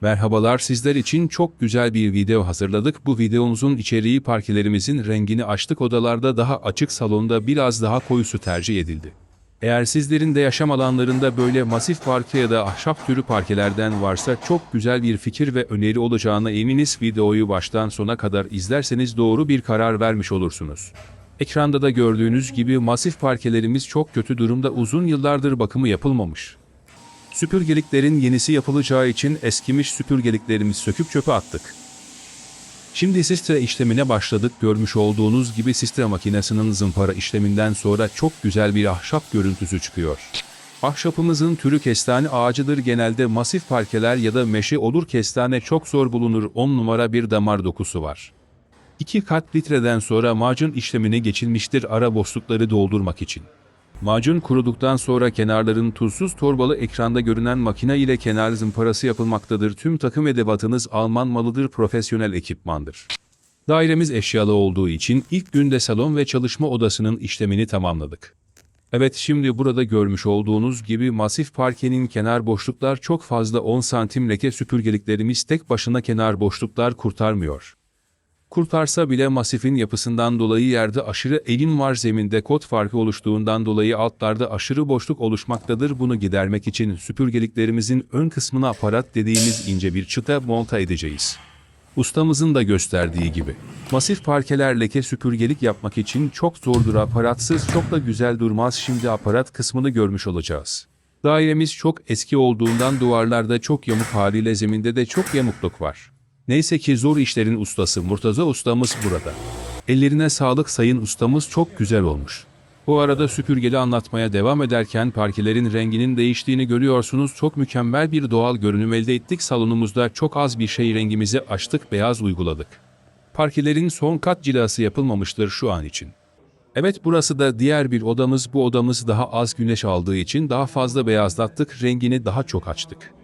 Merhabalar sizler için çok güzel bir video hazırladık. Bu videomuzun içeriği parkelerimizin rengini açtık odalarda daha açık salonda biraz daha koyusu tercih edildi. Eğer sizlerin de yaşam alanlarında böyle masif parke ya da ahşap türü parkelerden varsa çok güzel bir fikir ve öneri olacağına eminiz videoyu baştan sona kadar izlerseniz doğru bir karar vermiş olursunuz. Ekranda da gördüğünüz gibi masif parkelerimiz çok kötü durumda uzun yıllardır bakımı yapılmamış. Süpürgeliklerin yenisi yapılacağı için eskimiş süpürgeliklerimizi söküp çöpe attık. Şimdi sistre işlemine başladık. Görmüş olduğunuz gibi sistre makinesinin zımpara işleminden sonra çok güzel bir ahşap görüntüsü çıkıyor. Ahşapımızın türü kestane ağacıdır. Genelde masif parkeler ya da meşe olur kestane çok zor bulunur. 10 numara bir damar dokusu var. 2 kat litreden sonra macun işlemine geçilmiştir ara boşlukları doldurmak için. Macun kuruduktan sonra kenarların tuzsuz torbalı ekranda görünen makine ile kenar zımparası yapılmaktadır. Tüm takım edevatınız Alman malıdır, profesyonel ekipmandır. Dairemiz eşyalı olduğu için ilk günde salon ve çalışma odasının işlemini tamamladık. Evet şimdi burada görmüş olduğunuz gibi masif parkenin kenar boşluklar çok fazla 10 santim leke süpürgeliklerimiz tek başına kenar boşluklar kurtarmıyor. Kurtarsa bile masifin yapısından dolayı yerde aşırı eğim var zeminde kot farkı oluştuğundan dolayı altlarda aşırı boşluk oluşmaktadır. Bunu gidermek için süpürgeliklerimizin ön kısmına aparat dediğimiz ince bir çıta monta edeceğiz. Ustamızın da gösterdiği gibi. Masif parkeler leke süpürgelik yapmak için çok zordur aparatsız çok da güzel durmaz şimdi aparat kısmını görmüş olacağız. Dairemiz çok eski olduğundan duvarlarda çok yamuk haliyle zeminde de çok yamukluk var. Neyse ki zor işlerin ustası Murtaza ustamız burada. Ellerine sağlık sayın ustamız çok güzel olmuş. Bu arada süpürgeli anlatmaya devam ederken parkelerin renginin değiştiğini görüyorsunuz. Çok mükemmel bir doğal görünüm elde ettik. Salonumuzda çok az bir şey rengimizi açtık, beyaz uyguladık. Parkelerin son kat cilası yapılmamıştır şu an için. Evet burası da diğer bir odamız. Bu odamız daha az güneş aldığı için daha fazla beyazlattık, rengini daha çok açtık.